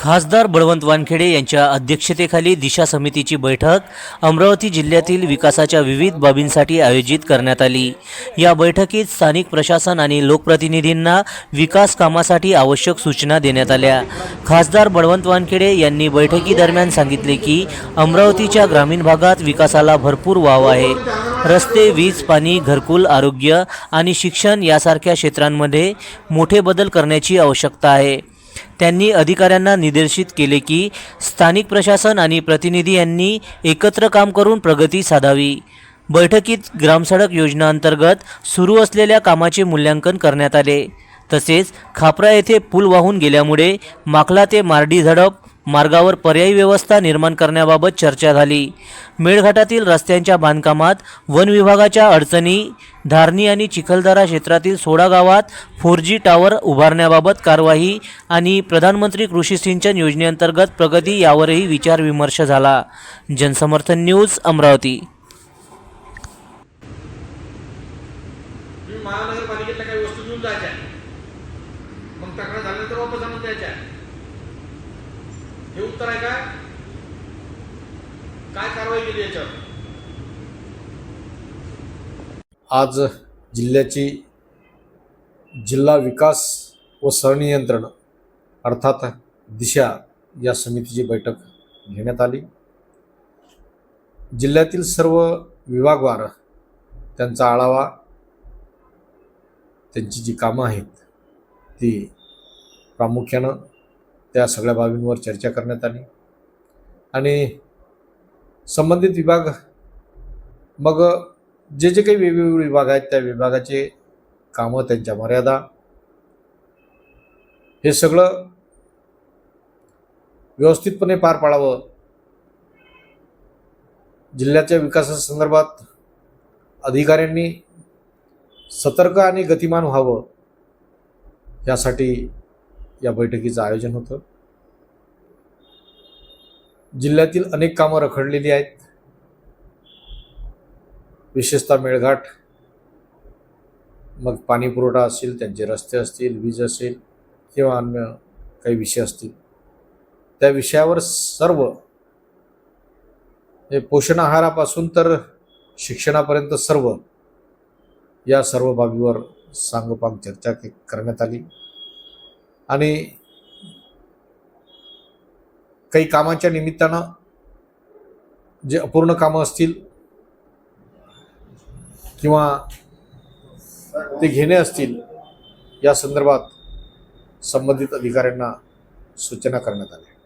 खासदार बळवंत वानखेडे यांच्या अध्यक्षतेखाली दिशा समितीची बैठक अमरावती जिल्ह्यातील विकासाच्या विविध बाबींसाठी आयोजित करण्यात आली. या बैठकीत स्थानिक प्रशासन आणि लोकप्रतिनिधींना विकास कामासाठी आवश्यक सूचना देण्यात आल्या. खासदार बळवंत वानखेडे यांनी बैठकीदरम्यान सांगितले की अमरावतीच्या ग्रामीण भागात विकासाला भरपूर वाव आहे. रस्ते वीज पाणी घरकुल आरोग्य आणि शिक्षण यासारख्या क्षेत्रांमध्ये मोठे बदल करण्याची आवश्यकता आहे. त्यांनी अधिकाऱ्यांना निर्देशित केले की स्थानिक प्रशासन आणि प्रतिनिधी यांनी एकत्र काम करून प्रगती साधावी. बैठकीत ग्रामसडक योजनांतर्गत सुरू असलेल्या कामाचे मूल्यांकन करण्यात आले. तसेच खापरा येथे पूल वाहून गेल्यामुळे माखला ते मारडी झडप मार्गावर पर्यायी व्यवस्था निर्माण करण्याबाबत चर्चा झाली. मेळघाटातील रस्त्यांच्या बांधकामात वन विभागाच्या अडचणी धारणी आणि चिखलदरा क्षेत्रातील सोळा गावात फोर जी टॉवर उभारण्याबाबत कारवाई आणि प्रधानमंत्री कृषी सिंचन योजनेअंतर्गत प्रगती यावरही विचारविमर्श झाला. जनसमर्थन न्यूज अमरावती. महानगरपालिकेतल्या काही वस्तू घेऊन जायच्या. मग तक्रार झाल्यानंतर वापस आणून द्यायच्या. हे उत्तर आहे काय? काय कारवाई केली याच्यावर? आज जिल्ह्याची जिल्हा विकास व सरनियंत्रण अर्थात दिशा या समितीची बैठक घेण्यात आली. जिल्ह्यातील सर्व विभागवार त्यांचा आढावा त्यांची जी कामं आहेत ती प्रामुख्यानं त्या सगळ्या बाबींवर चर्चा करण्यात आली. आणि संबंधित विभाग मग जे जे काही वेगवेगळे विभाग आहेत त्या विभागाचे कामं त्यांच्या मर्यादा हे सगळं व्यवस्थितपणे पार पाडावं. जिल्ह्याच्या विकासासंदर्भात अधिकाऱ्यांनी सतर्क आणि गतिमान व्हावं यासाठी या बैठकीचं आयोजन होतं. जिल्ह्यातील अनेक कामं रखडलेली आहेत. विशेषतः मेळघाट. मग पाणी पुरवठा असेल त्यांचे रस्ते असतील वीज असेल किंवा अन्य काही विषय असतील. त्या विषयावर सर्व हे पोषण आहारापासून तर शिक्षणापर्यंत सर्व या सर्व बाबीवर सांगोपांग चर्चा करण्यात आली. आणि काही कामाच्या निमित्तानं जे अपूर्ण कामं असतील किंवा ते घेणे असतील या संदर्भात संबंधित अधिकाऱ्यांना सूचना करण्यात आल्या.